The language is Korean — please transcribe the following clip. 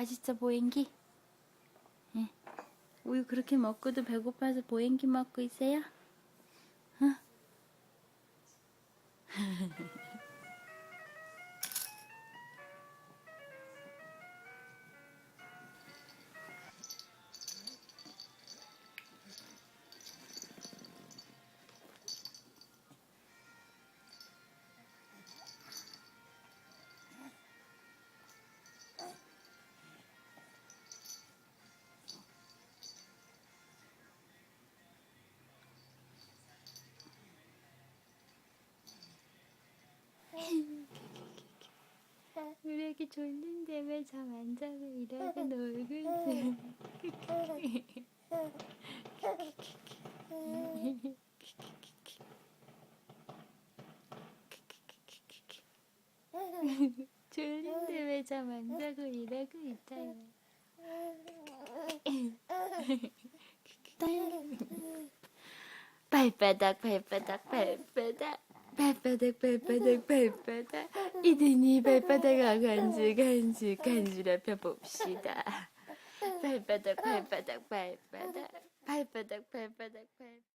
맛있어 보행기? 예. 우유 그렇게 먹고도 배고파서 보행기 먹고 있어요? 응? 우리 애기 졸린데 왜 잠 안 자고 이러고 놀고 있어? 졸린데 왜 잠 안 자고 이러고 있어요? 발바닥 발바닥 발바닥 발바닥 발바닥 발바닥 이든이 발바닥 간지 간지 간지라 펴봅시다. 발바닥 발바닥 발바닥 발바닥 발바닥 발